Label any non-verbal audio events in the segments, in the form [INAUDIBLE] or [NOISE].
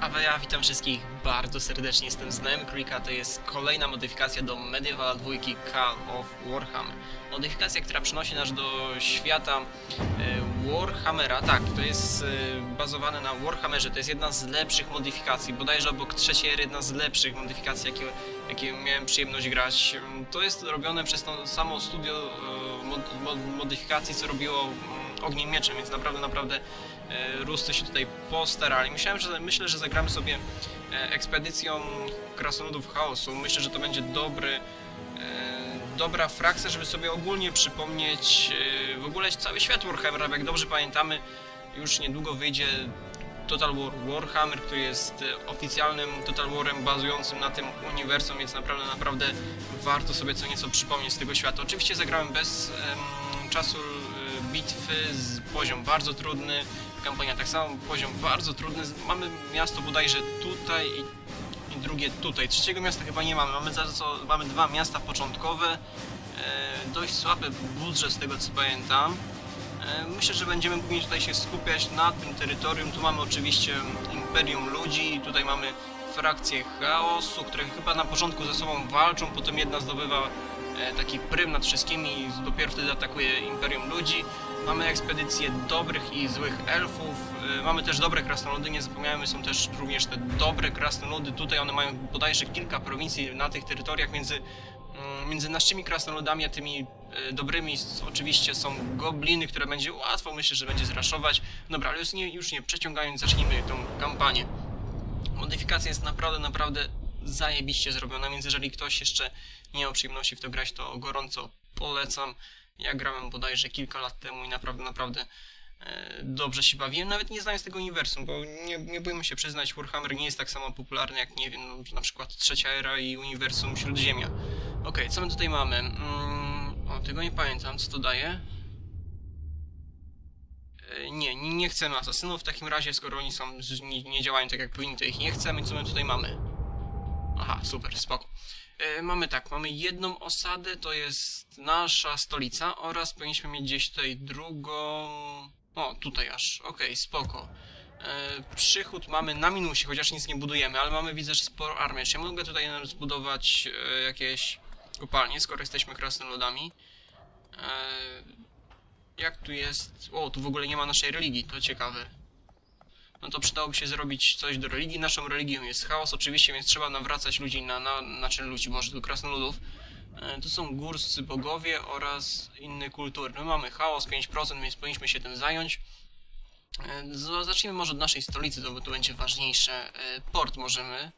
a ja witam wszystkich bardzo serdecznie, jestem Znajomy Królika, to jest kolejna modyfikacja do Medieval 2 Call of Warhammer. Modyfikacja, która przenosi nas do świata e, Warhammera, tak, to jest e, bazowane na Warhammerze, to jest jedna z lepszych modyfikacji, bodajże obok trzeciej jedna z lepszych modyfikacji, jakie, jakie miałem przyjemność grać. To jest robione przez to samo studio e, mod, mod, modyfikacji, co robiło mm, Ogniem Mieczem, więc naprawdę, naprawdę Ruscy się tutaj postarali. Myślałem, że myślę, że zagramy sobie e, ekspedycją Krasnoludów Chaosu. Myślę, że to będzie dobry, e, dobra frakcja, żeby sobie ogólnie przypomnieć e, w ogóle cały świat Warhammera. Jak dobrze pamiętamy, już niedługo wyjdzie Total War Warhammer, który jest e, oficjalnym Total Warem bazującym na tym uniwersum, więc naprawdę, naprawdę warto sobie co nieco przypomnieć z tego świata. Oczywiście zagrałem bez czasu e, bitwy, poziom bardzo trudny, kampania tak samo, poziom bardzo trudny. Mamy miasto bodajże tutaj i, i drugie tutaj. Trzeciego miasta chyba nie mamy, mamy za co, mamy dwa miasta początkowe. E, dość słaby budżet z tego co pamiętam. E, Myślę, że będziemy głównie tutaj się skupiać na tym terytorium. Tu mamy oczywiście Imperium Ludzi, tutaj mamy frakcję chaosu, które chyba na początku ze sobą walczą, potem jedna zdobywa e, taki prym nad wszystkimi i dopiero wtedy atakuje Imperium Ludzi. Mamy ekspedycje dobrych i złych elfów, e, mamy też dobre krasnoludy, nie zapomniajmy, są też również te dobre krasnoludy. Tutaj one mają bodajże kilka prowincji na tych terytoriach między Mm, między naszymi krasnoludami a tymi e, dobrymi oczywiście są gobliny, które będzie łatwo myślę, że będzie zraszować. Dobra, ale już nie, już nie przeciągając, zacznijmy tą kampanię. Modyfikacja jest naprawdę, naprawdę zajebiście zrobiona, więc jeżeli ktoś jeszcze nie miał przyjemności w to grać, to gorąco polecam. Ja grałem bodajże kilka lat temu i naprawdę, naprawdę e, dobrze się bawiłem, nawet nie znając tego uniwersum, bo nie, nie bójmy się przyznać, Warhammer nie jest tak samo popularny jak, nie wiem, no, na przykład Trzecia Era i Uniwersum Śródziemia. Okej, co my tutaj mamy? Mm, o, tego nie pamiętam, co to daje? E, Nie, nie, chcemy asasynów w takim razie, skoro oni są, nie, nie działają tak jak powinni, to ich nie chcemy. Co my tutaj mamy? Aha, super, spoko. E, mamy tak, mamy jedną osadę, to jest nasza stolica oraz powinniśmy mieć gdzieś tutaj drugą... O, tutaj aż, okej, spoko. E, przychód mamy na minusie, chociaż nic nie budujemy, ale mamy, widzę, że sporo armii. Czy ja mogę tutaj zbudować e, jakieś kopalnie, skoro jesteśmy krasnoludami? E, jak tu jest... O, tu w ogóle nie ma naszej religii, to ciekawe. No to przydałoby się zrobić coś do religii. Naszą religią jest chaos oczywiście, więc trzeba nawracać ludzi na, na, znaczy ludzi, może tu krasnoludów. E, Tu są górscy bogowie oraz inne kultury. My mamy chaos 5%, więc powinniśmy się tym zająć. E, Zacznijmy może od naszej stolicy, to to będzie ważniejsze. E, Port możemy.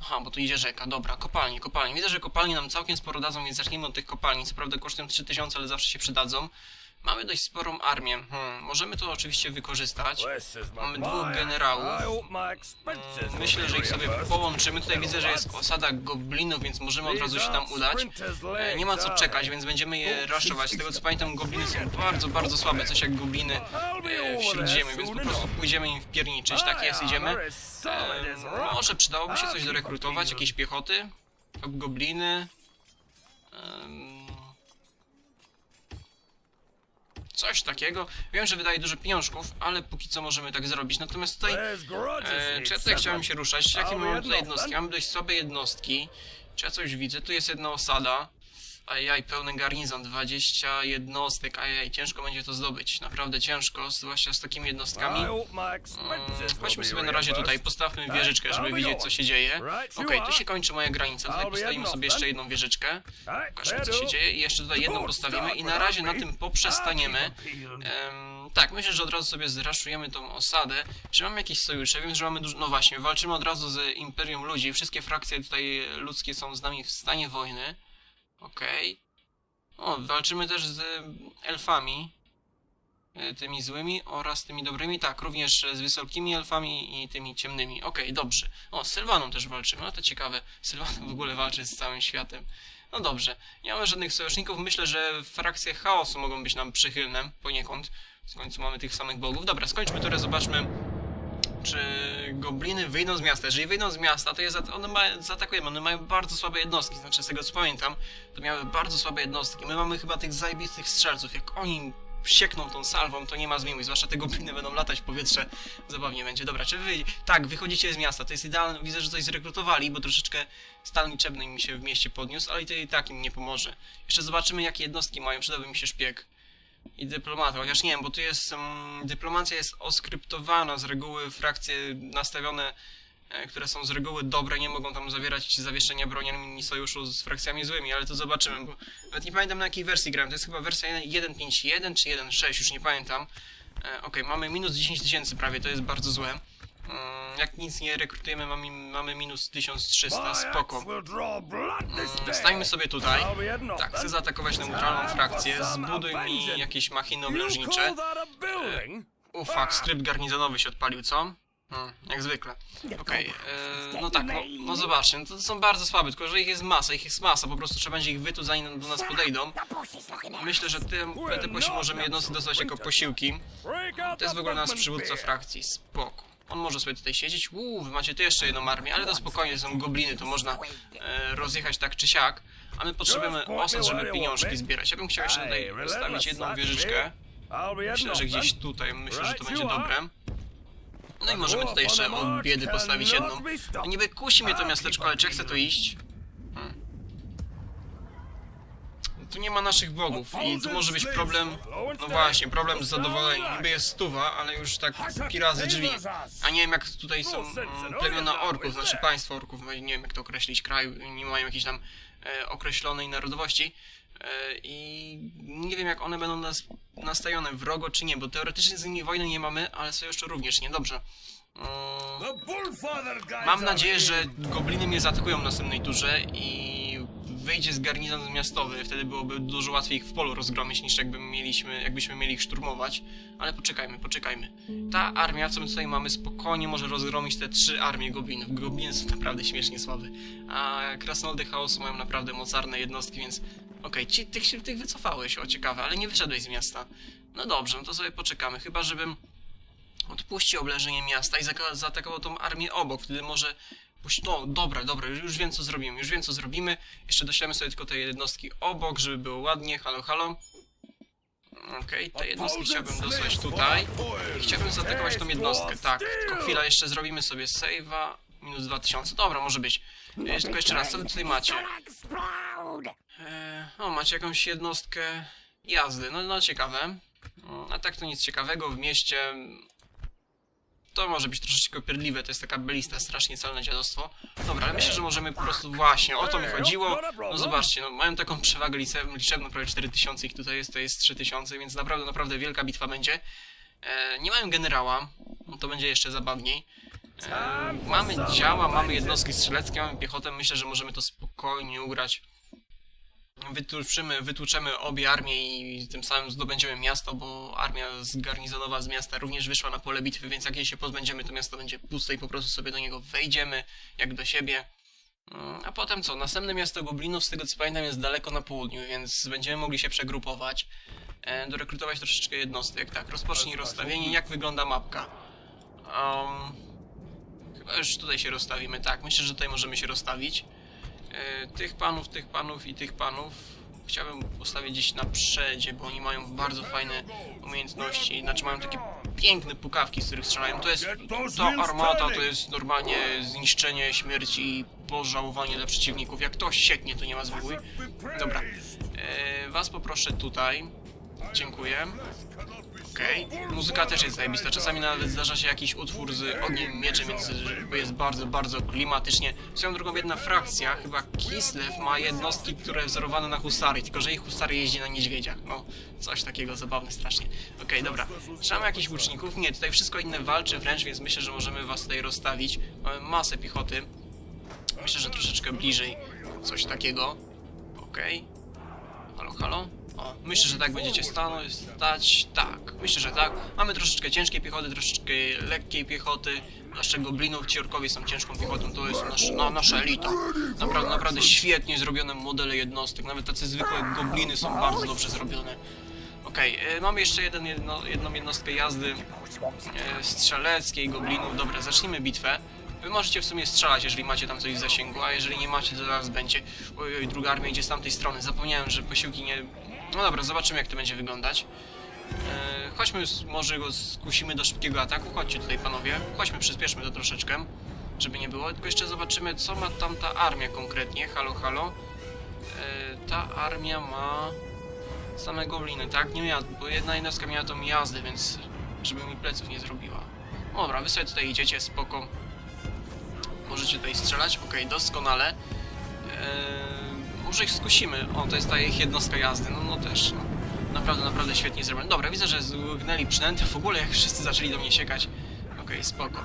Aha, bo tu idzie rzeka. Dobra, kopalnie, kopalnie. Widzę, że kopalnie nam całkiem sporo dadzą, więc zacznijmy od tych kopalni. Co prawda kosztują 3000, ale zawsze się przydadzą. Mamy dość sporą armię. Hmm, możemy to oczywiście wykorzystać. Mamy dwóch generałów. Mm, Myślę, że ich sobie połączymy. Tutaj widzę, że jest osada goblinów, więc możemy od razu się tam udać. E, Nie ma co czekać, więc będziemy je raszować. Z tego co pamiętam, gobliny są bardzo, bardzo słabe, coś jak gobliny e, w śródziemiu, więc po prostu pójdziemy im wpierniczyć. Tak jest, idziemy. E, może przydałoby się coś dorekrutować, jakieś piechoty? Gobliny? Em, Coś takiego. Wiem, że wydaje dużo pieniążków, ale póki co możemy tak zrobić. Natomiast tutaj E, czy ja tutaj chciałem się ruszać? Jakie mamy tutaj jednostki? Mamy dość słabe jednostki. Czy ja coś widzę? Tu jest jedna osada. Ajaj, pełny garnizon, 20 jednostek. Ajaj, ciężko będzie to zdobyć. Naprawdę ciężko, zwłaszcza z takimi jednostkami. Mm, Chodźmy sobie na razie tutaj, postawmy wieżyczkę, żeby widzieć co się dzieje. Okej, tu się kończy moja granica, tutaj postawimy sobie jeszcze jedną wieżyczkę. Pokażmy co się dzieje i jeszcze tutaj jedną postawimy i na razie na tym poprzestaniemy. Em, tak, myślę, że od razu sobie zraszujemy tą osadę. Czy mamy jakieś sojusze? Wiem, że mamy dużo... No właśnie, walczymy od razu z Imperium Ludzi. Wszystkie frakcje tutaj ludzkie są z nami w stanie wojny. Okej. O, walczymy też z elfami. e, Tymi złymi oraz tymi dobrymi. Tak, również z wysokimi elfami i tymi ciemnymi. Okej, dobrze. O, z Sylwaną też walczymy. No to ciekawe. [LAUGHS] Sylwana w ogóle walczy z całym światem. No dobrze. Nie mamy żadnych sojuszników. Myślę, że frakcje chaosu mogą być nam przychylne poniekąd. W końcu mamy tych samych bogów. Dobra, skończmy turę, zobaczmy, czy gobliny wyjdą z miasta. Jeżeli wyjdą z miasta, to je one ma, zaatakujemy. One mają bardzo słabe jednostki. Znaczy, z tego co pamiętam, to miały bardzo słabe jednostki. My mamy chyba tych zajebistych strzelców. Jak oni siekną tą salwą, to nie ma zmiłuj, zwłaszcza te gobliny będą latać w powietrze, zabawnie będzie. Dobra, czy wy... Tak, wychodzicie z miasta, to jest idealne, widzę, że coś zrekrutowali, bo troszeczkę stan liczebny mi się w mieście podniósł, ale to i tak im nie pomoże. Jeszcze zobaczymy, jakie jednostki mają, przydałby mi się szpieg i dyplomata, chociaż nie wiem, bo tu jest, um, dyplomacja jest oskryptowana, z reguły frakcje nastawione, e, które są z reguły dobre, nie mogą tam zawierać zawieszenia broni sojuszu z frakcjami złymi, ale to zobaczymy, bo nawet nie pamiętam na jakiej wersji grałem, to jest chyba wersja 1.5.1 czy 1.6, już nie pamiętam. E, Okej, mamy minus 10 tysięcy prawie, to jest bardzo złe. Mm, Jak nic nie rekrutujemy, mamy, mamy minus 1300, spoko. Mm, Stańmy sobie tutaj. Tak, chcę zaatakować neutralną frakcję, zbuduj mi jakieś machiny oblężnicze. O fuck, skrypt garnizonowy się odpalił, co? Hmm, jak zwykle. Okej, e, no tak, no, no zobaczcie, no to są bardzo słabe, tylko że ich jest masa, ich jest masa, po prostu trzeba będzie ich wytuć zanim do nas podejdą. Myślę, że te, te posi możemy jednostki dostać jako posiłki. To jest w ogóle nasz przywódca frakcji, spoko. On może sobie tutaj siedzieć, uuu, wy macie tu jeszcze jedną armię, ale to spokojnie, są gobliny, to można e, rozjechać tak czy siak. A my potrzebujemy osad, żeby pieniążki zbierać. Ja bym chciał jeszcze tutaj postawić jedną wieżyczkę. Myślę, że gdzieś tutaj, myślę, że to będzie dobre. No i możemy tutaj jeszcze od biedy postawić jedną. No niby kusi mnie to miasteczko, ale czy ja chcę tu iść? Hmm. Tu nie ma naszych bogów i tu może być problem... No właśnie, problem z zadowoleniem. Niby jest stuwa, ale już tak razy drzwi. A nie wiem jak tutaj są mm, plemiona orków, znaczy państwo orków, nie wiem jak to określić, kraj, nie mają jakiejś tam e, określonej narodowości. E, I nie wiem jak one będą nas nastawione wrogo czy nie, bo teoretycznie z nimi wojny nie mamy, ale sojuszu również nie, dobrze. Mm, Mam nadzieję, że gobliny mnie zaatakują w następnej turze i wyjdzie z garnizon miastowy, wtedy byłoby dużo łatwiej ich w polu rozgromić niż jakby mieliśmy, jakbyśmy mieli ich szturmować. Ale poczekajmy, poczekajmy. Ta armia, co my tutaj mamy, spokojnie może rozgromić te trzy armie goblinów. Gobliny są naprawdę śmiesznie słabe. A krasnoludy chaosu mają naprawdę mocarne jednostki, więc... Okej, ci tych się tych wycofałeś, o ciekawe, ale nie wyszedłeś z miasta. No dobrze, no to sobie poczekamy, chyba żebym odpuścił oblężenie miasta i zaatakował tą armię obok, wtedy może... No, dobra, dobra, już- wiem co zrobimy, już wiem co zrobimy. Jeszcze doślemy sobie tylko te jednostki obok, żeby było ładnie, halo, halo. Okej, te jednostki chciałbym dostać tutaj. I chciałbym zaatakować tą jednostkę, tak. Tylko chwila, jeszcze zrobimy sobie save'a. Minus 2000, dobra, może być. E, Tylko jeszcze raz, co wy tutaj macie? E, o, macie jakąś jednostkę jazdy, no, no ciekawe. A tak to nic ciekawego w mieście. To może być troszeczkę pierdliwe, to jest taka belista, strasznie celne dziadostwo. Dobra, ale myślę, że możemy po prostu właśnie, o to mi chodziło. No zobaczcie, no mają taką przewagę liczebną, prawie 4000 ich tutaj jest, to jest 3000, więc naprawdę, naprawdę wielka bitwa będzie. E, nie mają generała, no to będzie jeszcze zabawniej. E, mamy działa, mamy jednostki strzeleckie, mamy piechotę, myślę, że możemy to spokojnie ugrać. Wytłuczymy, wytłuczemy obie armie i tym samym zdobędziemy miasto, bo armia zgarnizonowa z miasta również wyszła na pole bitwy, więc jak jej się pozbędziemy, to miasto będzie puste i po prostu sobie do niego wejdziemy, jak do siebie. Mm, A potem co? Następne miasto Goblinów, z tego co pamiętam, jest daleko na południu, więc będziemy mogli się przegrupować, e, dorekrutować troszeczkę jednostek. Tak, rozpocznij rozstawienie. Jak wygląda mapka? Um, chyba już tutaj się rozstawimy. Tak, myślę, że tutaj możemy się rozstawić. E, tych panów, tych panów i tych panów chciałbym postawić gdzieś na przedzie, bo oni mają bardzo fajne umiejętności, znaczy mają takie piękne pukawki, z których strzelają. To jest, ta armata to jest normalnie zniszczenie, śmierć i pożałowanie dla przeciwników. Jak to sieknie, to nie ma zwykły. Dobra, e, was poproszę tutaj. Dziękuję. Okej. Muzyka też jest zajebista. Czasami nawet zdarza się jakiś utwór z ogniem mieczem, więc jest bardzo, bardzo klimatycznie. Swoją drugą jedna frakcja, chyba Kislev, ma jednostki, które wzorowane na husary, tylko że ich husary jeździ na niedźwiedziach. No, coś takiego zabawne strasznie. Okej, dobra. Czy mamy jakichś łuczników? Nie, tutaj wszystko inne walczy wręcz, więc myślę, że możemy was tutaj rozstawić. Mamy masę piechoty. Myślę, że troszeczkę bliżej coś takiego. Okej. Halo, halo? O, myślę, że tak będziecie stano, stać. Tak, myślę, że tak. Mamy troszeczkę ciężkiej piechoty, troszeczkę lekkiej piechoty. Zwłaszcza goblinów, ci orkowie są ciężką piechotą, to jest nasz, no, nasza elita. Naprawdę, naprawdę świetnie zrobione modele jednostek. Nawet tacy zwykłe gobliny są bardzo dobrze zrobione. Okej, e, mamy jeszcze jeden, jedno, jedną jednostkę jazdy e, strzeleckiej goblinów. Dobra, zacznijmy bitwę. Wy możecie w sumie strzelać, jeżeli macie tam coś w zasięgu, a jeżeli nie macie, to zaraz będzie. Oj, oj, druga armia idzie z tamtej strony. Zapomniałem, że posiłki nie... No dobra, zobaczymy jak to będzie wyglądać. E, chodźmy, może go skusimy do szybkiego ataku. Chodźcie tutaj, panowie. Chodźmy, przyspieszmy to troszeczkę, żeby nie było. Tylko jeszcze zobaczymy, co ma tam ta armia konkretnie. Halo, halo. E, ta armia ma same gobliny, tak? Nie miała, bo jedna jednostka miała tą jazdę, więc żeby mi pleców nie zrobiła. Dobra, wy sobie tutaj idziecie, spoko. Możecie tutaj strzelać, okej, doskonale. Eee, może ich skusimy. O, to jest ta ich jednostka jazdy, no, no też, no. Naprawdę, naprawdę świetnie zrobione. Dobra, widzę, że zgnęli przynętę w ogóle, jak wszyscy zaczęli do mnie siekać. Okej, spoko.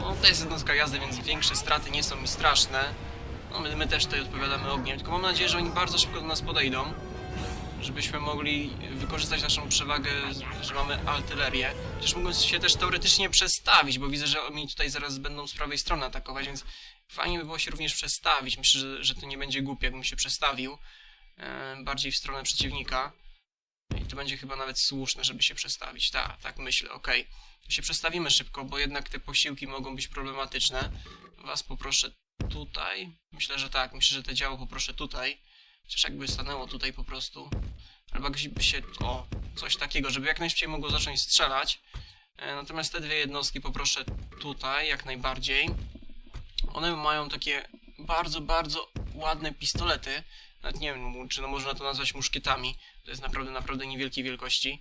No, to jest jednostka jazdy, więc większe straty nie są mi straszne. No, my, my też tutaj odpowiadamy ogniem, tylko mam nadzieję, że oni bardzo szybko do nas podejdą. Żebyśmy mogli wykorzystać naszą przewagę, że mamy artylerię. Chociaż mogą się też teoretycznie przestawić, bo widzę, że oni tutaj zaraz będą z prawej strony atakować, więc fajnie by było się również przestawić. Myślę, że, że to nie będzie głupie, jakbym się przestawił e, bardziej w stronę przeciwnika. I to będzie chyba nawet słuszne, żeby się przestawić. Tak, tak myślę. To się przestawimy szybko, bo jednak te posiłki mogą być problematyczne. Was poproszę tutaj. Myślę, że tak. Myślę, że te działo poproszę tutaj. Chociaż jakby stanęło tutaj po prostu. Albo jakby się... O, coś takiego, żeby jak najszybciej mogło zacząć strzelać. E, Natomiast te dwie jednostki poproszę tutaj, jak najbardziej. One mają takie bardzo, bardzo ładne pistolety. Nawet nie wiem, czy no można to nazwać muszkietami. To jest naprawdę, naprawdę niewielkiej wielkości.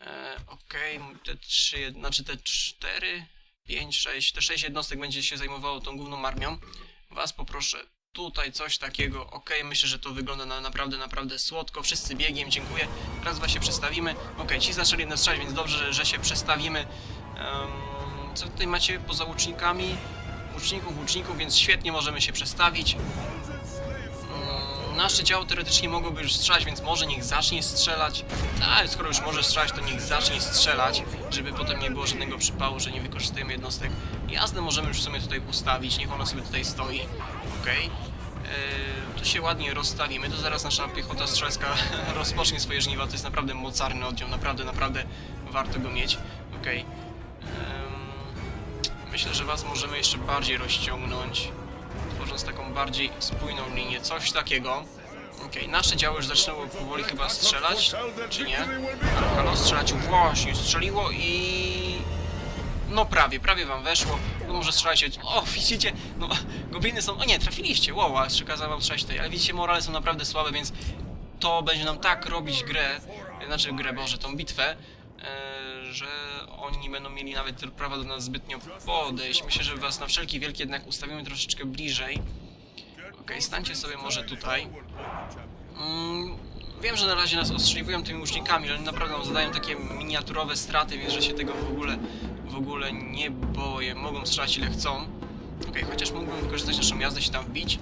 E, Okej, te trzy, znaczy te cztery, pięć, sześć, te sześć jednostek będzie się zajmowało tą główną armią. Was poproszę tutaj coś takiego. Okej, myślę, że to wygląda na naprawdę, naprawdę słodko. Wszyscy biegiem, dziękuję. Raz, dwa się przestawimy. Okej, ci zaczęli nas strzelać, więc dobrze, że, że się przestawimy. Em, co tutaj macie poza łucznikami? Łuczników, łuczników, więc świetnie możemy się przestawić. Mm, Nasze działo teoretycznie mogłoby już strzelać, więc może niech zacznie strzelać. Tak, skoro już może strzelać, to niech zacznie strzelać, żeby potem nie było żadnego przypału, że nie wykorzystujemy jednostek. Jasne, możemy już w sumie tutaj ustawić, niech ona sobie tutaj stoi. Okej. Eee, tu się ładnie rozstawimy, to zaraz nasza piechota strzelska [LAUGHS] rozpocznie swoje żniwa. To jest naprawdę mocarny oddział, naprawdę, naprawdę warto go mieć. Okej. Em, Myślę, że was możemy jeszcze bardziej rozciągnąć tworząc taką bardziej spójną linię, coś takiego. Okej, nasze działy już zaczęły powoli chyba strzelać, czy nie? Halo, strzelać, właśnie, strzeliło i... No prawie, prawie wam weszło, no może strzelajcie, o widzicie, no gobliny są, o nie, trafiliście, wow, a przekazałem wam strzelać tutaj, ale widzicie, morale są naprawdę słabe, więc to będzie nam tak robić grę, znaczy grę, Boże, tą bitwę, e, że oni nie będą mieli nawet prawa do nas zbytnio podejść. Myślę, że was na wszelki wielki jednak ustawimy troszeczkę bliżej. Okej, stańcie sobie może tutaj. Mm, wiem, że na razie nas ostrzeliwują tymi łucznikami, ale naprawdę nam zadają takie miniaturowe straty, więc że się tego w ogóle, w ogóle nie boję. Mogą strzelać ile chcą. Okej, chociaż mógłbym wykorzystać naszą jazdę się tam wbić.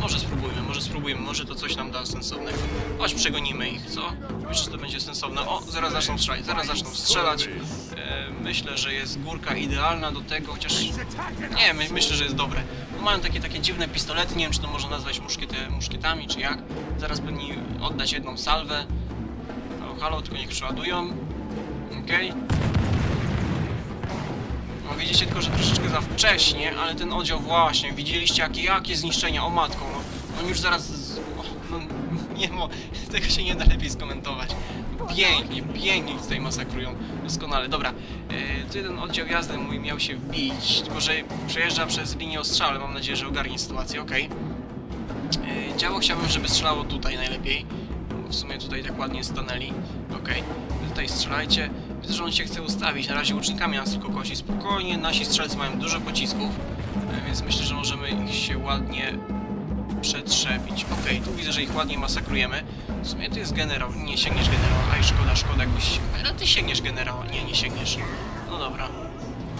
Może spróbujmy, może spróbujmy, może to coś nam da sensownego. Chodź, przegonimy ich, co? Myślę, że to będzie sensowne. O, zaraz zaczną strzelać, zaraz zaczną strzelać. E, myślę, że jest górka idealna do tego, chociaż... Nie, my, myślę, że jest dobre. Mają takie, takie dziwne pistolety, nie wiem, czy to można nazwać muszkiety, muszkietami, czy jak. Zaraz powinni oddać jedną salwę. Halo, halo, tylko niech przeładują. Okej. No widzicie tylko, że troszeczkę za wcześnie, ale ten oddział właśnie, widzieliście jakie, jakie zniszczenia, o matką, no, no już zaraz, z- no, [LAUGHS] nie mo, tego się nie da lepiej skomentować. Pięknie, pięknie tutaj masakrują, doskonale, dobra, e, tu jeden oddział jazdy mój miał się wbić, tylko że przejeżdża przez linię ostrzału, mam nadzieję, że ogarnie sytuację, okej. E, Działo chciałbym, żeby strzelało tutaj najlepiej. W sumie tutaj tak ładnie stanęli. Okej, Wy tutaj strzelajcie. Widzę, że on się chce ustawić. Na razie łucznikami nas tylko kosi. Spokojnie, nasi strzelcy mają dużo pocisków, e, więc myślę, że możemy ich się ładnie przetrzepić. Okej, tu widzę, że ich ładnie masakrujemy. W sumie to jest generał. Nie sięgniesz generała. Aj, szkoda, szkoda, jakbyś... Ale ty sięgniesz generała. Nie, nie sięgniesz. No dobra.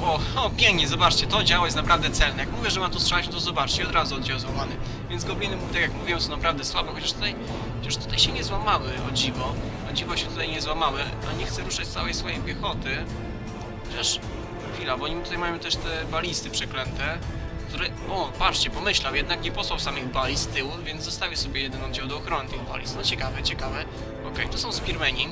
O, o, pięknie, zobaczcie, to działo jest naprawdę celne. Jak mówię, że ma tu strzelać, to zobaczcie, od razu oddział złamany. Więc gobliny, tak jak mówiłem, są naprawdę słabe, chociaż tutaj, chociaż tutaj się nie złamały, o dziwo. Dziwo się tutaj nie złamały, a nie chcę ruszać całej swojej piechoty. Chociaż, chwila, bo oni tutaj mają też te balisty przeklęte, które, o, patrzcie, pomyślał, jednak nie posłał samych balist z tyłu, więc zostawię sobie jeden oddział do ochrony tych balist. No ciekawe, ciekawe. Okej, tu są spearmeni.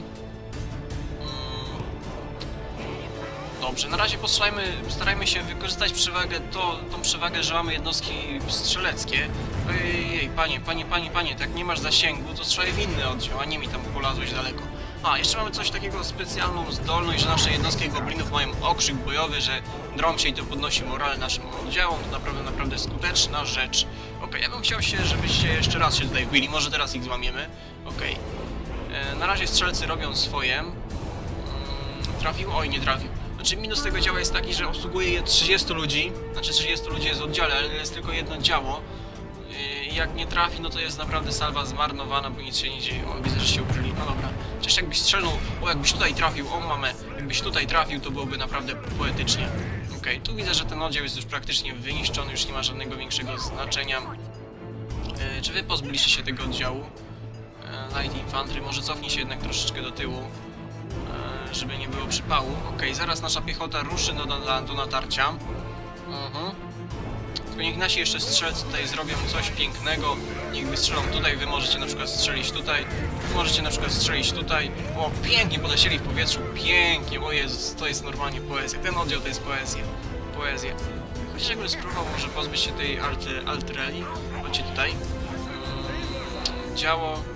Dobrze, na razie postrzelajmy, starajmy się wykorzystać przewagę, to, tą przewagę, że mamy jednostki strzeleckie. Ojej, panie, panie, panie, panie, tak nie masz zasięgu, to strzelaj w inny oddział, a nie mi tam polazłeś daleko. A, jeszcze mamy coś takiego, specjalną zdolność, że nasze jednostki goblinów mają okrzyk bojowy, że drą się i to podnosi morale naszym oddziałom. To naprawdę, naprawdę skuteczna rzecz. Okej, ja bym chciał się, żebyście jeszcze raz się tutaj wbili, może teraz ich złamiemy. Okej. E, Na razie strzelcy robią swoje. Mm, Trafił? Oj, nie trafił. Znaczy minus tego działa jest taki, że obsługuje je 30 ludzi, znaczy 30 ludzi jest w oddziale, ale jest tylko jedno działo. Yy, Jak nie trafi, no to jest naprawdę salwa zmarnowana, bo nic się nie dzieje. O, widzę, że się ukryli. No dobra. Chociaż jakbyś strzelnął, o jakbyś tutaj trafił, o mamę, jakbyś tutaj trafił, to byłoby naprawdę poetycznie. Okej, tu widzę, że ten oddział jest już praktycznie wyniszczony, już nie ma żadnego większego znaczenia. Yy, Czy wy pozbyliście się tego oddziału? Yy, Light Infantry, może cofnij się jednak troszeczkę do tyłu e, żeby nie było przypału. Okej, zaraz nasza piechota ruszy do, do, do natarcia. Mhm. Tylko niech nasi jeszcze strzelcy tutaj zrobią coś pięknego. Niech wystrzelą tutaj, wy możecie na przykład strzelić tutaj. Wy możecie na przykład strzelić tutaj. O, pięknie polecieli w powietrzu, pięknie, o to jest normalnie poezja. Ten oddział to jest poezja. Poezja. Chociaż jakbym spróbował może pozbyć się tej alty, Altreli. Chodźcie tutaj. Mm, Działo.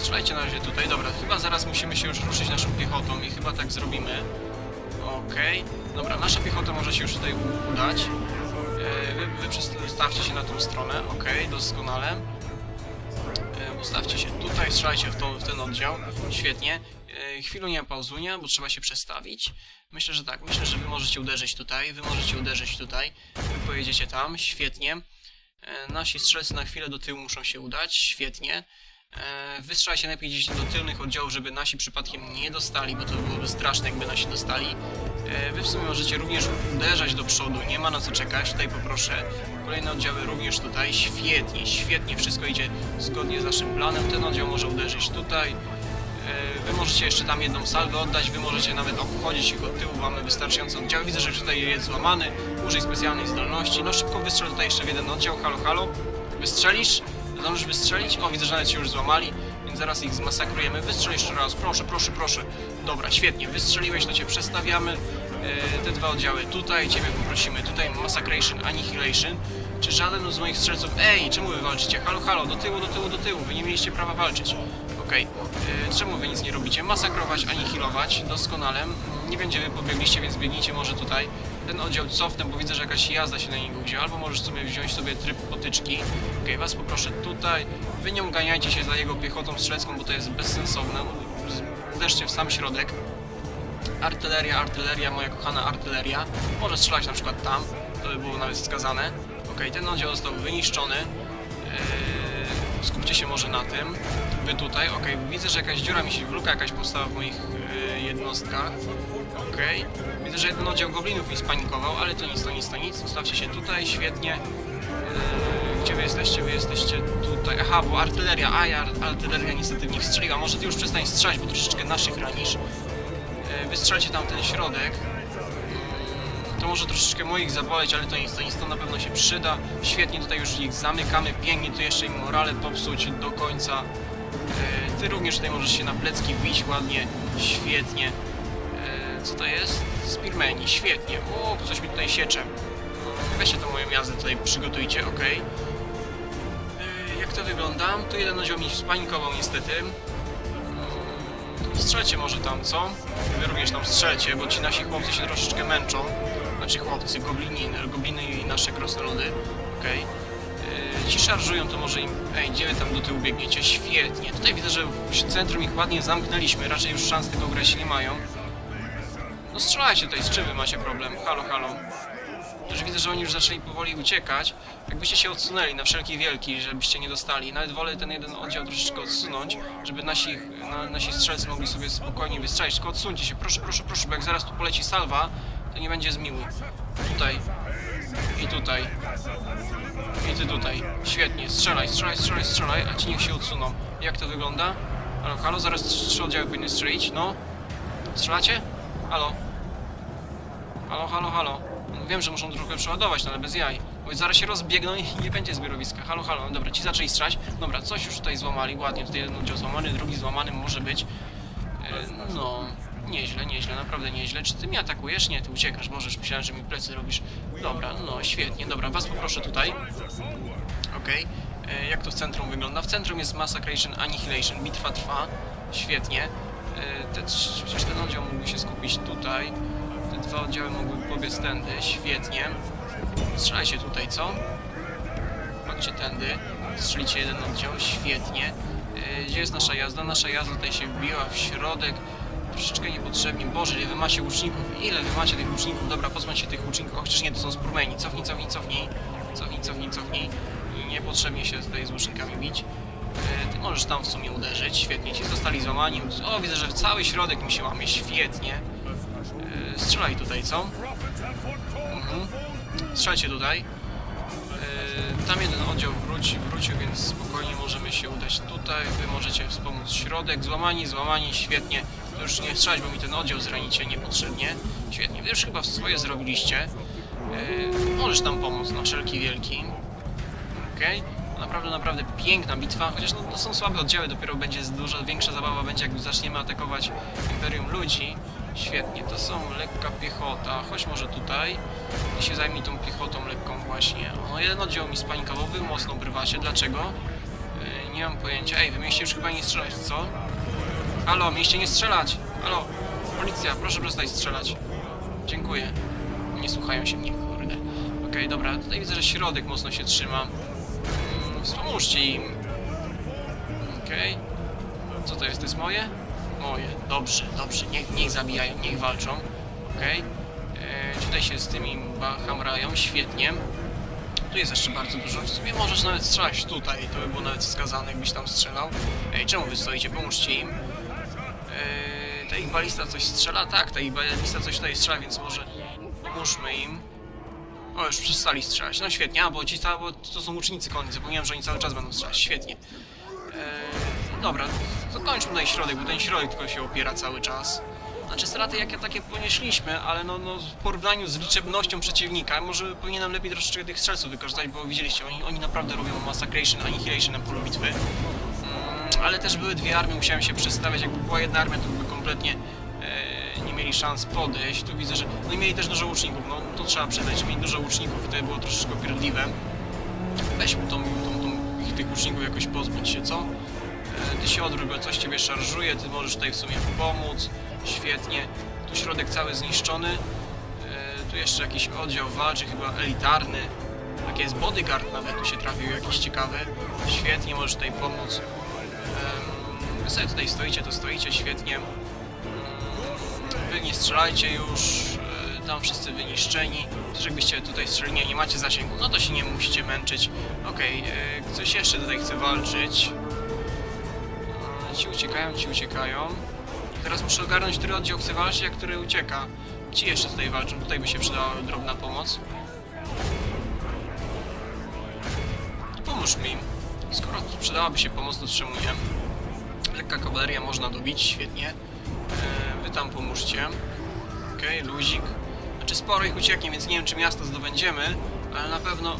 Strzelajcie na razie tutaj, dobra, chyba zaraz musimy się już ruszyć naszą piechotą i chyba tak zrobimy. Okej, dobra, nasza piechota może się już tutaj udać. E, Wy, wy przestawcie się na tą stronę, okej, doskonale. E, Ustawcie się tutaj, strzelajcie w, to, w ten oddział, świetnie. E, Chwilę nie pauzunia, bo trzeba się przestawić. Myślę, że tak, myślę, że wy możecie uderzyć tutaj, wy możecie uderzyć tutaj, wy pojedziecie tam, świetnie. Nasi strzelcy na chwilę do tyłu muszą się udać, świetnie. E, Wystrzelajcie najpierw gdzieś do tylnych oddziałów, żeby nasi przypadkiem nie dostali, bo to byłoby straszne, jakby nasi dostali. E, Wy w sumie możecie również uderzać do przodu, nie ma na co czekać, tutaj poproszę. Kolejne oddziały również tutaj, świetnie, świetnie, wszystko idzie zgodnie z naszym planem. Ten oddział może uderzyć tutaj. E, Wy możecie jeszcze tam jedną salwę oddać, wy możecie nawet obchodzić ich od tyłu, mamy wystarczająco oddział. Widzę, że tutaj jest złamany, użyj specjalnej zdolności. No szybko wystrzel tutaj jeszcze jeden oddział, halo, halo. Wystrzelisz? Zdążysz wystrzelić? O, widzę, że nawet się już złamali, więc zaraz ich zmasakrujemy. Wystrzel jeszcze raz, proszę, proszę, proszę. Dobra, świetnie, wystrzeliłeś, to cię przestawiamy. E, te dwa oddziały tutaj, ciebie poprosimy tutaj, Massacration, Annihilation. Czy żaden z moich strzelców... Ej, czemu wy walczycie? Halo, halo, do tyłu, do tyłu, do tyłu, wy nie mieliście prawa walczyć. Okej, e, czemu wy nic nie robicie? Masakrować, anihilować, doskonale. Nie będzie wy pobiegliście, więc biegnijcie może tutaj. Ten oddział cofnę, bo widzę, że jakaś jazda się na niego wzięła, albo możesz sobie wziąć sobie tryb potyczki. Okej, was poproszę tutaj. Wy nie uganiajcie się za jego piechotą strzelecką, bo to jest bezsensowne. Uderzcie w sam środek. Artyleria, artyleria, moja kochana artyleria. Może strzelać na przykład tam, to by było nawet wskazane. Okej, ten oddział został wyniszczony. Eee, skupcie się może na tym. Wy tutaj, okej, widzę, że jakaś dziura mi się, luka jakaś powstała w moich e, jednostkach. Okej, widzę, że jeden oddział goblinów mi spanikował, ale to nic, to nic, to nic. Ustawcie się tutaj, świetnie. Eee, gdzie wy jesteście? Wy jesteście tutaj. Aha, bo artyleria, a ja artyleria niestety w nich strzeliła. Może ty już przestań strzelać, bo troszeczkę naszych ranisz. E, Wystrzelcie tam ten środek. Mm, To może troszeczkę moich zaboleć, ale to nic, to nic, to na pewno się przyda. Świetnie tutaj już ich zamykamy, pięknie tu jeszcze im morale popsuć do końca. Ty również tutaj możesz się na plecki wbić ładnie, świetnie. Co to jest? Spearmani, świetnie. O, coś mi tutaj siecze. Weźcie tą moją jazdę tutaj, przygotujcie, ok. Jak to wygląda? Tu jeden oddział mi spanikował niestety. Strzelcie może tam, co? Wy również tam strzelcie, bo ci nasi chłopcy się troszeczkę męczą. Znaczy chłopcy, goblini, gobliny i nasze krasnoludy. Okej. Yy, Ci szarżują, to może im... Ej, gdzie wy tam do tyłu biegniecie? Świetnie. Tutaj widzę, że w centrum ich ładnie zamknęliśmy. Raczej już szans tego grać nie mają. No strzelajcie tutaj, z czym wy macie problem? Halo, halo. Już widzę, że oni już zaczęli powoli uciekać. Jakbyście się odsunęli na wszelki wielki, żebyście nie dostali. Nawet wolę ten jeden oddział troszeczkę odsunąć, żeby nasi, na, nasi strzelcy mogli sobie spokojnie wystrzelić. Tylko odsuńcie się, proszę, proszę, proszę, bo jak zaraz tu poleci salwa, to nie będzie zmiły. Tutaj. I tutaj. I ty tutaj. Świetnie, strzelaj, strzelaj, strzelaj, strzelaj, a ci niech się odsuną. Jak to wygląda? Halo, halo, zaraz trzy oddziały powinny strzelić, no. Strzelacie? Halo. Halo, halo, halo. Wiem, że muszą trochę przeładować, no ale bez jaj. Bo zaraz się rozbiegną i nie będzie zbiorowiska. Halo, halo. Dobra, ci zaczęli strzelać. Dobra, coś już tutaj złamali. Ładnie, tutaj jeden oddział złamany, drugi złamany może być. E, no, nieźle, nieźle, naprawdę nieźle. Czy ty mnie atakujesz? Nie, ty uciekasz. Już myślałem, że mi plecy robisz. Dobra, no świetnie. Dobra, was poproszę tutaj. Okej. E, Jak to w centrum wygląda? W centrum jest Massacration Annihilation. Bitwa trwa. Świetnie. Te, trz- przecież ten oddział mógłby się skupić tutaj. Te dwa oddziały mogłyby pobiec tędy. Świetnie. Strzelajcie tutaj, co? Chodźcie tędy. Strzelicie jeden oddział. Świetnie. E, Gdzie jest nasza jazda? Nasza jazda tutaj się wbiła w środek. Troszeczkę niepotrzebnie. Boże, ile wy macie łuczników? Ile wy macie tych łuczników? Dobra, pozbądź się tych łuczników. O, chociaż nie, to są spurmeni. Cofnij, cofnij, cofnij. Cofnij, cofnij, cofnij. I Niepotrzebnie się tutaj z łucznikami bić. Możesz tam w sumie uderzyć. Świetnie. Ci zostali złamani. O, widzę, że cały środek mi się łamie. Świetnie. E, Strzelaj tutaj, co? Mhm. Strzelcie tutaj. E, Tam jeden oddział wróci, wrócił, więc spokojnie możemy się udać tutaj. Wy możecie wspomóc środek. Złamani, złamani, świetnie. Już nie strzelać, bo mi ten oddział zranicie niepotrzebnie. Świetnie. Wy już chyba swoje zrobiliście. E, Możesz tam pomóc na wszelki wielki. Okej. Naprawdę, naprawdę piękna bitwa, chociaż no, to są słabe oddziały, dopiero będzie dużo większa zabawa będzie, jak zaczniemy atakować Imperium Ludzi. Świetnie, to są lekka piechota, chodź może tutaj i się zajmij tą piechotą lekką właśnie. No jeden oddział mi spanikował, wy mocno brywacie, dlaczego? Yy, nie mam pojęcia. Ej, wy mieliście już chyba nie strzelać, co? Halo, mieliście nie strzelać! Halo, policja, proszę przestać strzelać. Dziękuję. Nie słuchają się mnie, kurde. Okej, dobra, tutaj widzę, że środek mocno się trzyma. Wspomóżcie im. Okej. Co to jest? To jest moje? Moje. Dobrze, dobrze. Niech, niech zabijają, niech walczą. Okej. E, Tutaj się z tymi hamrają. Świetnie. Tu jest jeszcze bardzo dużo. W sumie możesz nawet strzelać tutaj. To by było nawet wskazane, jakbyś tam strzelał. Ej, czemu wy stoicie? Pomóżcie im. Eee, ta ich balista coś strzela? Tak, ta ich balista coś tutaj strzela, więc może pomóżmy im. O, już przestali strzelać. No świetnie, a bo ci bo to są łucznicy konni. Zapomniałem, że oni cały czas będą strzelać. Świetnie. Eee, dobra, to kończmy tutaj środek, bo ten środek tylko się opiera cały czas. Znaczy straty jakie takie ponieśliśmy, ale no, no w porównaniu z liczebnością przeciwnika, może powinienem lepiej troszeczkę tych strzelców wykorzystać, bo widzieliście, oni, oni naprawdę robią massacration, annihilation na polu bitwy. Mm, ale też były dwie armie, musiałem się przestawiać. Jakby była jedna armia, to by kompletnie nie mieli szans podejść. Tu widzę, że. No i mieli też dużo łuczników, no to trzeba przyznać, że mieli dużo łuczników i to było troszeczkę pierdliwe. Weźmy tą, tą, tą, ich tych łuczników jakoś pozbyć się, co? E, ty się odwróć, coś ciebie szarżuje, ty możesz tutaj w sumie pomóc. Świetnie. Tu środek cały zniszczony. E, tu jeszcze jakiś oddział walczy, chyba elitarny. Taki jest bodyguard nawet tu się trafił, jakiś ciekawy. Świetnie, możesz tutaj pomóc. Wy sobie tutaj stoicie, to stoicie świetnie. Wy nie strzelajcie już, e, tam wszyscy wyniszczeni. Też jakbyście tutaj strzelili, nie, macie zasięgu, no to się nie musicie męczyć. Okej, e, coś jeszcze tutaj chce walczyć. E, Ci uciekają, ci uciekają. Teraz muszę ogarnąć, który oddział chce walczyć, a który ucieka. Ci jeszcze tutaj walczą, tutaj by się przydała drobna pomoc. Pomóż mi. Skoro przydałaby się pomoc, to nie? Lekka kawaleria można dobić, świetnie. Tam pomóżcie. Okej, luzik. Znaczy sporo ich ucieknie, więc nie wiem czy miasto zdobędziemy, ale na pewno...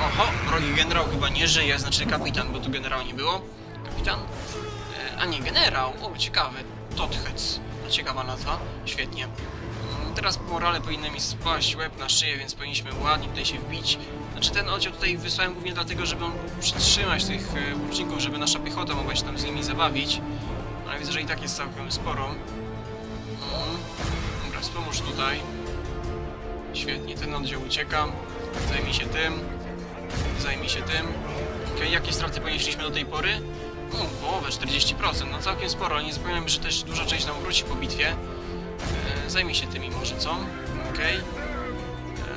Oho, wrogi generał chyba nie żyje, znaczy kapitan, bo tu generał nie było. Kapitan? E, a nie, generał. O, ciekawy. Tothec. To ciekawa nazwa. Świetnie. Mm, Teraz morale powinny mi spaść łeb na szyję, więc powinniśmy ładnie tutaj się wbić. Znaczy ten oddział tutaj wysłałem głównie dlatego, żeby on mógł przytrzymać tych e, łuczników, żeby nasza piechota mogła się tam z nimi zabawić. Ale widzę, że i tak jest całkiem sporo. Dobra, wspomóż tutaj. Świetnie, ten oddział ucieka. Zajmij się tym. Zajmij się tym. Okej, jakie straty ponieśliśmy do tej pory? No, połowę, 40%, no całkiem sporo, ale nie zapominajmy, że też duża część nam wróci po bitwie. E, zajmij się tymi może, co? Okej. E,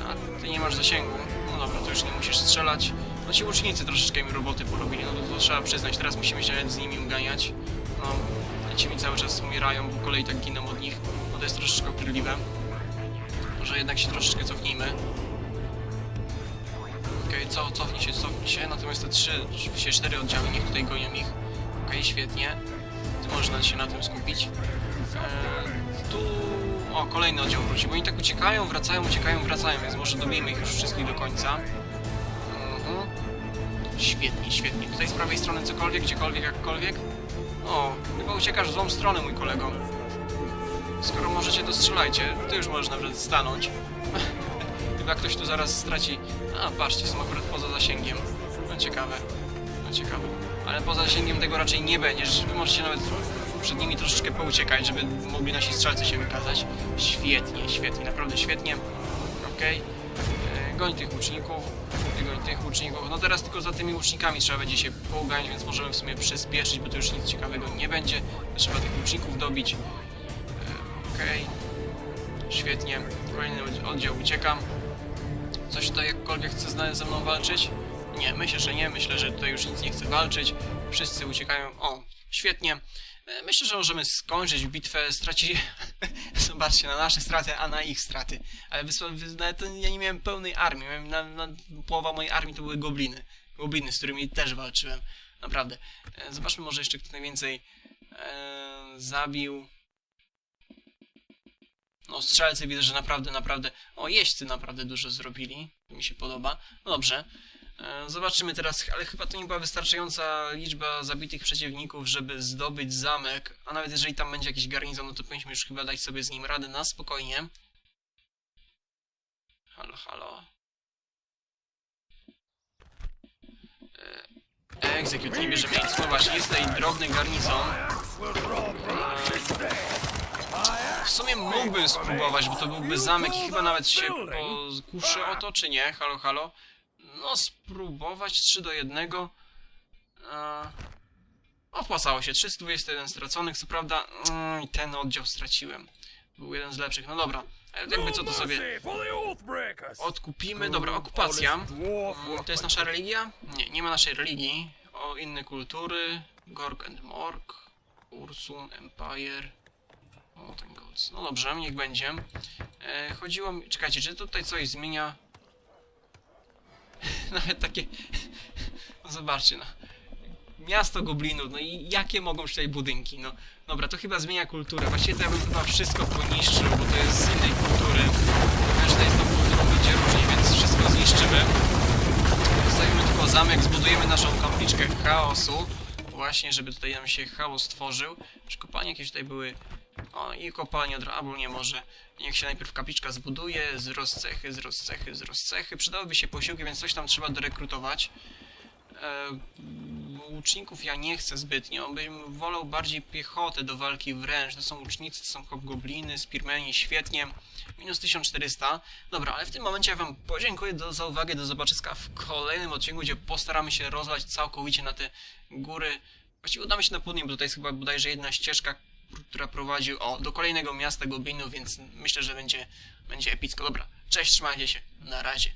A ty nie masz zasięgu. No dobra, to już nie musisz strzelać. No ci łucznicy troszeczkę mi roboty porobili, no to, to trzeba przyznać, teraz musimy się z nimi uganiać. No, ci mi cały czas umierają, po kolei tak giną od nich. To jest troszeczkę upierdliwe. Może jednak się troszeczkę cofnijmy. Okej, co, cofnij się, cofnij się. Natomiast te trzy, się cztery oddziały, niech tutaj gonią ich. Okej, świetnie. Ty możesz na- się na tym skupić. Eee, tu... O, kolejny oddział wróci, bo oni tak uciekają, wracają, uciekają, wracają, więc może dobijmy ich już wszystkich do końca. Mhm. Świetnie, świetnie. Tutaj z prawej strony cokolwiek, gdziekolwiek, jakkolwiek. O, chyba uciekasz w złą stronę, mój kolego. Skoro możecie, to strzelajcie. Ty już możesz nawet stanąć. [LAUGHS] Chyba ktoś tu zaraz straci... A, patrzcie, są akurat poza zasięgiem. No ciekawe. No ciekawe. Ale poza zasięgiem tego raczej nie będziesz. Wy możecie nawet przed nimi troszeczkę pouciekać, żeby mogli nasi strzelcy się wykazać. Świetnie, świetnie, naprawdę świetnie. Okej. E, Goń tych łuczników, goń tych łuczników. No teraz tylko za tymi łucznikami trzeba będzie się połgać, więc możemy w sumie przyspieszyć, bo to już nic ciekawego nie będzie. Trzeba tych łuczników dobić. Okej. Świetnie. Kolejny oddział- uciekam. Coś tutaj jakkolwiek chce ze mną walczyć? Nie, myślę, że nie. Myślę, że tutaj już nic nie chce walczyć. Wszyscy uciekają. O, świetnie. E, Myślę, że możemy skończyć bitwę. Straci... [LAUGHS] Zobaczcie, na nasze straty, a na ich straty. Ale nawet ja nie miałem pełnej armii. Miałem na, na... Połowa mojej armii to były gobliny. Gobliny, z którymi też walczyłem. Naprawdę. E, Zobaczmy może jeszcze, kto najwięcej e, zabił. No, strzelcy widzę, że naprawdę, naprawdę... O, jeźdźcy naprawdę dużo zrobili. Mi się podoba. No dobrze. E, Zobaczymy teraz, ale chyba to nie była wystarczająca liczba zabitych przeciwników, żeby zdobyć zamek. A nawet jeżeli tam będzie jakiś garnizon, no to powinniśmy już chyba dać sobie z nim radę na spokojnie. Halo, halo. Execute nie bierzemy nic. No właśnie, jest tutaj drobny garnizon. W sumie mógłbym spróbować, bo to byłby zamek i chyba nawet się pokuszę o to, czy nie? Halo, halo. No, spróbować 3 do 1. Eee, opłacało się. 321 straconych, co prawda mm, ten oddział straciłem. Był jeden z lepszych. No dobra, jakby co to sobie odkupimy. Dobra, okupacja. Mm, To jest nasza religia? Nie, nie ma naszej religii. O inne kultury. Gork and Mork. Ursun, Empire. O, ten Gods. No dobrze, niech będzie. E, chodziło mi... Czekajcie, czy tutaj coś zmienia? [LAUGHS] Nawet takie... [LAUGHS] No zobaczcie, no. Miasto goblinów, no i jakie mogą być tutaj budynki? No dobra, to chyba zmienia kulturę. Właściwie to ja bym chyba wszystko poniszczył, bo to jest z innej kultury. Każda z tą kulturą będzie różnie, więc wszystko zniszczymy. Zostawimy tylko zamek, zbudujemy naszą kapliczkę chaosu. Właśnie, żeby tutaj nam się chaos tworzył. Czy kopalnie jakieś tutaj były? O, i kopalnie od razu nie może. Niech się najpierw kapliczka zbuduje, z rozcechy, z rozcechy, z rozcechy. Przydałyby się posiłki, więc coś tam trzeba dorekrutować. E, łuczników ja nie chcę zbytnio, bym wolał bardziej piechotę do walki wręcz. To są łucznicy, to są hobgobliny, spearmeni, świetnie. Minus 1400. Dobra, ale w tym momencie ja wam podziękuję do, za uwagę, do zobaczyska w kolejnym odcinku, gdzie postaramy się rozlać całkowicie na te góry. Właściwie udamy się na południe, bo tutaj jest chyba bodajże jedna ścieżka, która prowadzi o, do kolejnego miasta goblinów, więc myślę, że będzie, będzie epicko. Dobra, cześć, trzymajcie się, na razie.